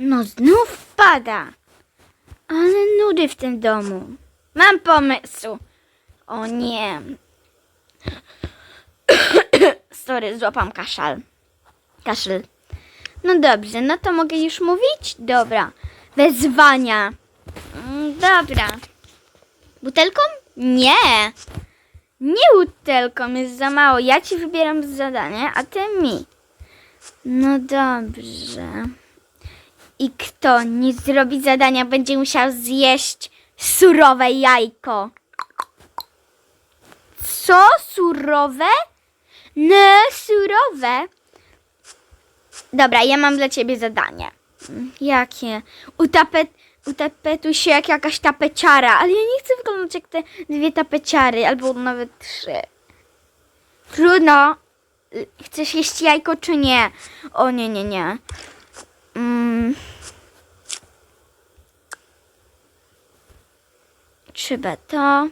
No znów pada. Ale nudy w tym domu. Mam pomysł. O nie. Sorry, złapam kaszal. Kaszel. No dobrze, no to mogę już mówić? Dobra. Wezwania. Mm, Dobra. Butelką? Nie. Nie butelką, jest za mało. Ja ci wybieram zadanie, a ty mi. No dobrze. I kto nie zrobi zadania, będzie musiał zjeść surowe jajko. Co? Surowe? No, surowe. Dobra, ja mam dla ciebie zadanie. Jakie? Utapet, utapetuj się jak jakaś tapeciara, ale ja nie chcę wyglądać jak te dwie tapeciary, albo nawet trzy. Trudno. Chcesz jeść jajko czy nie? O nie, nie, nie. Mm. Trzeba to.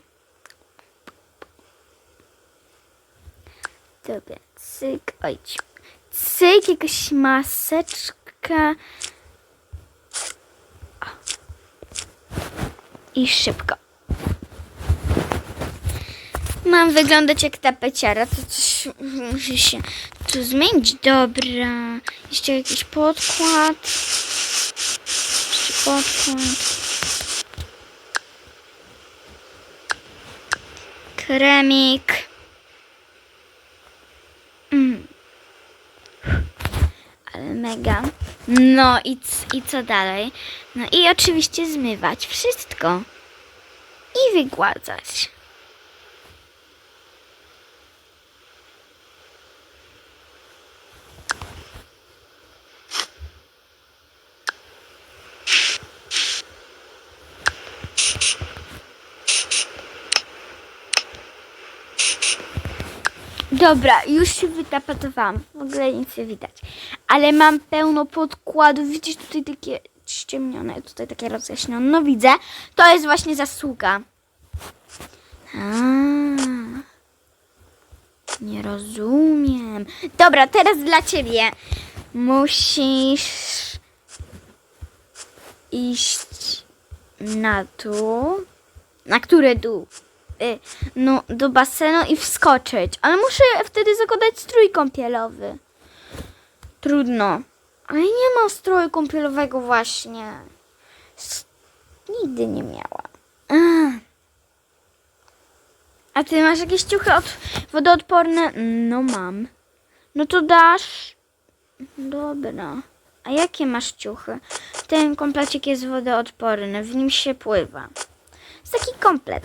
Dobra, cyk, oj, cyk, jakaś maseczka. O. I szybko. Mam wyglądać jak tapeciara, to coś musi się tu zmienić. Dobra, jeszcze jakiś podkład. Jeszcze podkład. Kremik. Mm. Ale mega. No i, i co dalej? No i oczywiście zmywać wszystko. I wygładzać. Dobra, już się wytapetowałam. W ogóle nic nie widać. Ale mam pełno podkładów. Widzisz tutaj takie ściemnione, tutaj takie rozjaśnione. No widzę. To jest właśnie zasługa. A, nie rozumiem. Dobra, teraz dla ciebie. Musisz iść na dół. Na które dół? Y, no, do basenu i wskoczyć. Ale muszę wtedy zakładać strój kąpielowy. Trudno. Ale nie mam stroju kąpielowego właśnie. S- Nigdy nie miała. Ach. A ty masz jakieś ciuchy od wodoodporne? No mam. No to dasz. Dobra. A jakie masz ciuchy? Ten komplecik jest wodoodporny. W nim się pływa. Jest taki komplet.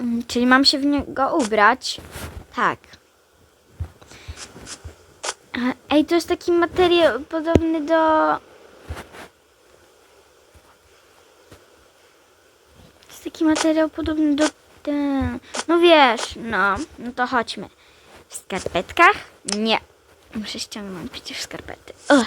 Mm, Czyli mam się w niego ubrać? Tak. Ej, to jest taki materiał podobny do... To jest taki materiał podobny do... Ten... No wiesz, no. No to chodźmy. W skarpetkach? Nie. Muszę ściągnąć przecież skarpety. Ugh.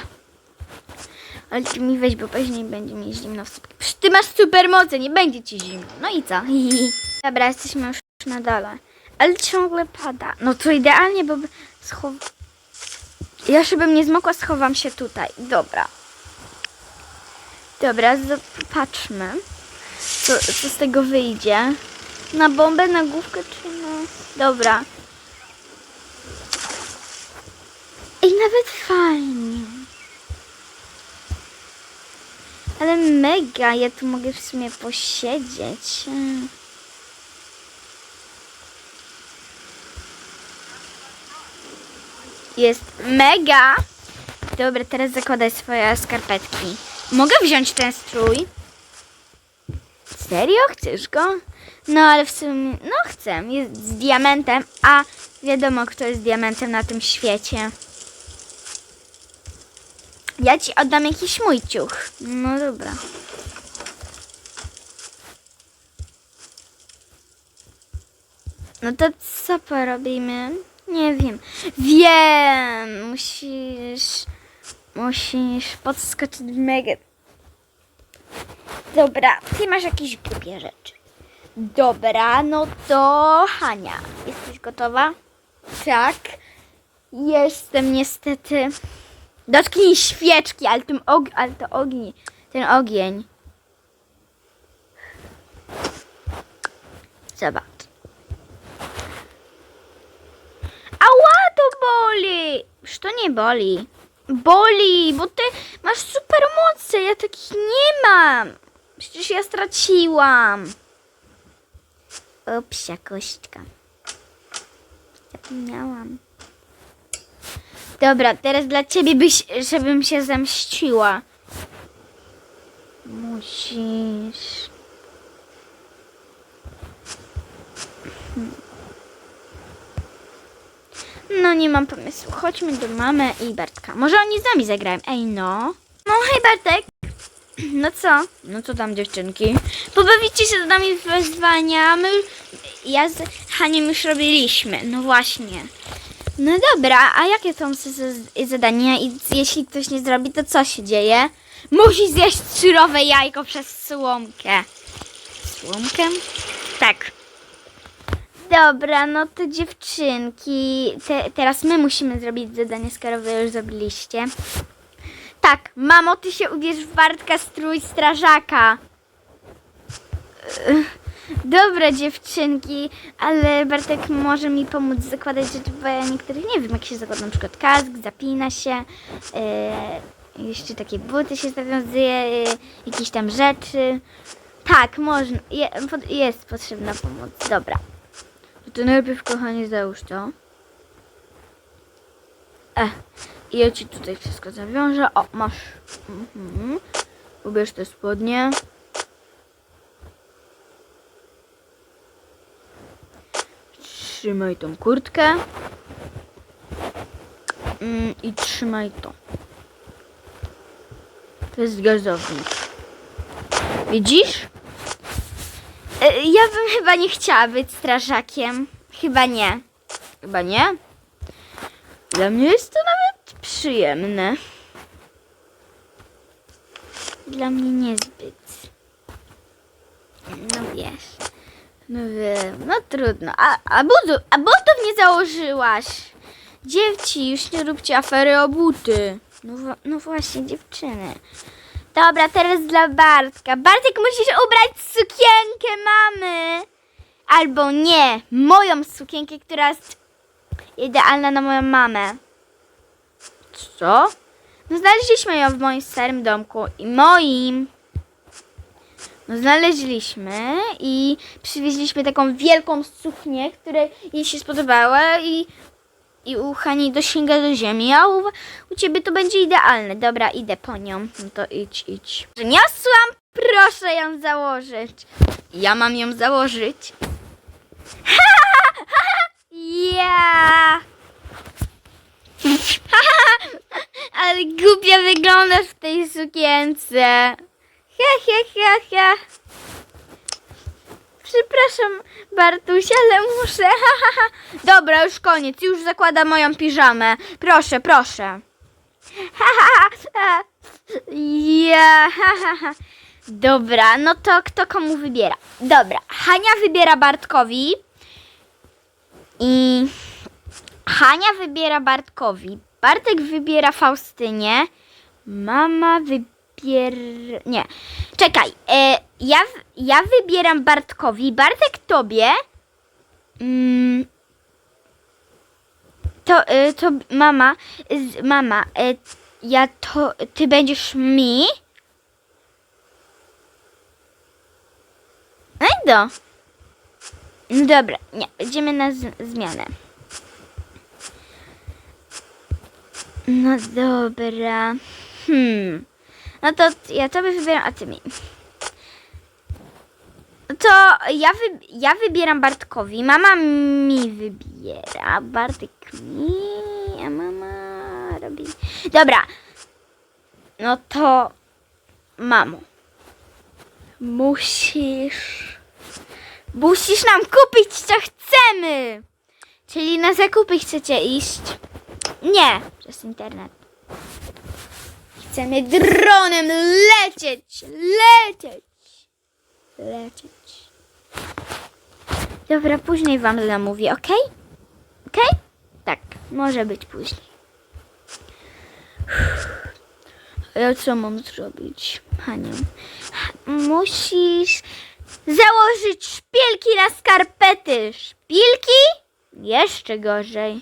Ale ty mi weź, bo później będzie mi zimno w sobie. Przecież ty masz supermoce, nie będzie ci zimno. No i co? Dobra, jesteśmy już na dole. Ale ciągle pada. No to idealnie, bo schow... Ja żebym nie zmokła, schowam się tutaj. Dobra. Dobra, patrzmy, co, co z tego wyjdzie. Na bombę, na główkę czy na... Dobra. I nawet fajnie. Ale mega, ja tu mogę w sumie posiedzieć. Jest mega. Dobra, teraz zakładaj swoje skarpetki. Mogę wziąć ten strój? Serio? Chcesz go? No ale w sumie, no chcę. Jest z diamentem, a wiadomo kto jest diamentem na tym świecie. Ja ci oddam jakiś mój ciuch. No dobra. No to co porobimy? Nie wiem. Wiem! Musisz... Musisz podskoczyć mega. Dobra, ty masz jakieś głupie rzeczy. Dobra, no to Hania. Jesteś gotowa? Tak. Jestem niestety Dotknij świeczki, ale, tym og ale to ogień. Ten ogień. Zobacz. Ała, to boli! Już to nie boli. Boli, bo ty masz super moce, ja takich nie mam. Przecież ja straciłam. O, psia kośćka. Zapomniałam. Dobra, teraz dla ciebie byś, żebym się zemściła. Musisz. No nie mam pomysłu. Chodźmy do mamy i Bartka. Może oni z nami zagrają. Ej no. No hej Bartek. No co? No co tam dziewczynki? Pobawicie się z nami w wyzwania. My, ja z Haniem już robiliśmy. No właśnie. No dobra, a jakie są zadania i jeśli ktoś nie zrobi, to co się dzieje? Musi zjeść surowe jajko przez słomkę. Słomkę? Tak. Dobra, no to dziewczynki, te, teraz my musimy zrobić zadanie, skoro wy już zrobiliście. Tak, mamo, ty się ubierz w Bartka strój strażaka. Dobra, dziewczynki, ale Bartek może mi pomóc zakładać rzeczy, bo ja niektórych nie wiem, jak się zakłada, na przykład kask, zapina się, e, jeszcze takie buty się zawiązuje, e, jakieś tam rzeczy. Tak, można, je, jest potrzebna pomoc, dobra. To najpierw, kochanie, załóż to. E, i ja ci tutaj wszystko zawiążę. O, masz. Mhm. Ubierz te spodnie. Trzymaj tą kurtkę. Mm, I trzymaj to. To jest gazownik. Widzisz? E, Ja bym chyba nie chciała być strażakiem. Chyba nie. Chyba nie? Dla mnie jest to nawet przyjemne. Dla mnie niezbyt. No wiesz. No wiem, no trudno. A, a, budu, a butów nie założyłaś. Dziewci, już nie róbcie afery o buty. No, no właśnie, dziewczyny. Dobra, teraz dla Bartka. Bartek, musisz ubrać sukienkę mamy. Albo nie, moją sukienkę, która jest idealna na moją mamę. Co? No znaleźliśmy ją w moim starym domku i moim. No znaleźliśmy i przywieźliśmy taką wielką suknię, która jej się spodobała i, i u Hani dosięga do ziemi, a u, u ciebie to będzie idealne. Dobra, idę po nią. No to idź, idź. Niosłam, proszę ją założyć. Ja mam ją założyć. Ja. Ale głupio wyglądasz w tej sukience. He, he, he, he. Przepraszam, Bartuś, ale muszę. Dobra, już koniec. Już zakładam moją piżamę. Proszę, proszę. Ja. Dobra, no to kto komu wybiera? Dobra, Hania wybiera Bartkowi. I Hania wybiera Bartkowi. Bartek wybiera Faustynie. Mama wybiera. Nie. Czekaj. E, ja, ja wybieram Bartkowi. Bartek tobie. Mm, to, e, to mama. Z, mama. E, ja to. Ty będziesz mi. No. No dobra, nie, będziemy na zmianę. No dobra. Hmm. No to ja tobie wybieram, a ty mi. To ja, wy, ja wybieram Bartkowi, mama mi wybiera, Bartek mi, a mama robi... Dobra. No to mamo. Musisz... Musisz nam kupić, co chcemy! Czyli na zakupy chcecie iść? Nie, przez internet. Chcemy dronem lecieć, lecieć, lecieć. Dobra, później wam zamówię, ok? Ok? Tak, może być później. Ja co mam zrobić, Haniu? Musisz założyć szpilki na skarpety. Szpilki? Jeszcze gorzej.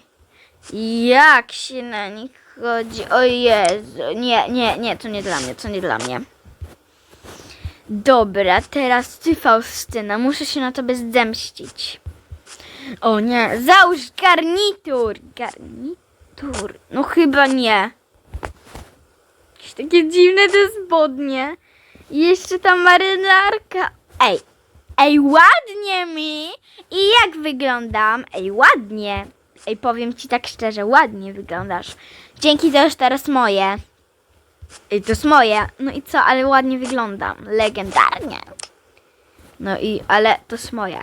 Jak się na nich chodzi? O Jezu. Nie, nie, nie, to nie dla mnie, to nie dla mnie. Dobra, teraz ty, Faustyna. Muszę się na tobie zemścić. O nie, załóż garnitur. Garnitur. No chyba nie. Jakieś takie dziwne te spodnie. I jeszcze ta marynarka. Ej, ej, ładnie mi. I jak wyglądam? Ej, ładnie. Ej, powiem ci tak szczerze, ładnie wyglądasz. Dzięki, to już teraz moje. Ej, to jest moje. No i co, ale ładnie wyglądam. Legendarnie. No i, ale to jest moje.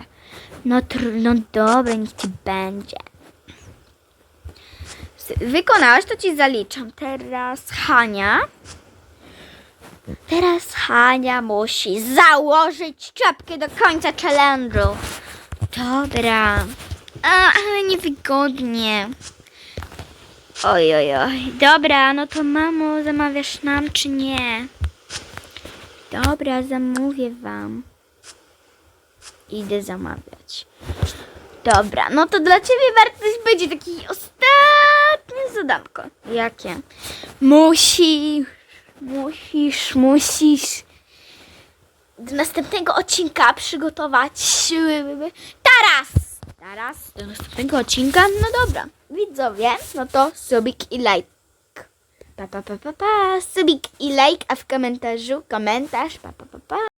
No, no dobra, niech ci będzie. Wykonałaś, to ci zaliczam. Teraz Hania. Teraz Hania musi założyć czapkę do końca challenge'u. Dobra. A, ale niewygodnie. Oj, oj, oj. Dobra, no to mamo, zamawiasz nam czy nie? Dobra, zamówię wam. Idę zamawiać. Dobra, no to dla ciebie Bartoś będzie taki ostatnie zadanko. Jakie? Musisz, musisz, musisz do następnego odcinka przygotować taras. Taras do następnego odcinka? No dobra, widzowie, no to subik i like. Pa, pa, pa, pa, pa. Subik i like, a w komentarzu komentarz. Pa, pa, pa, pa.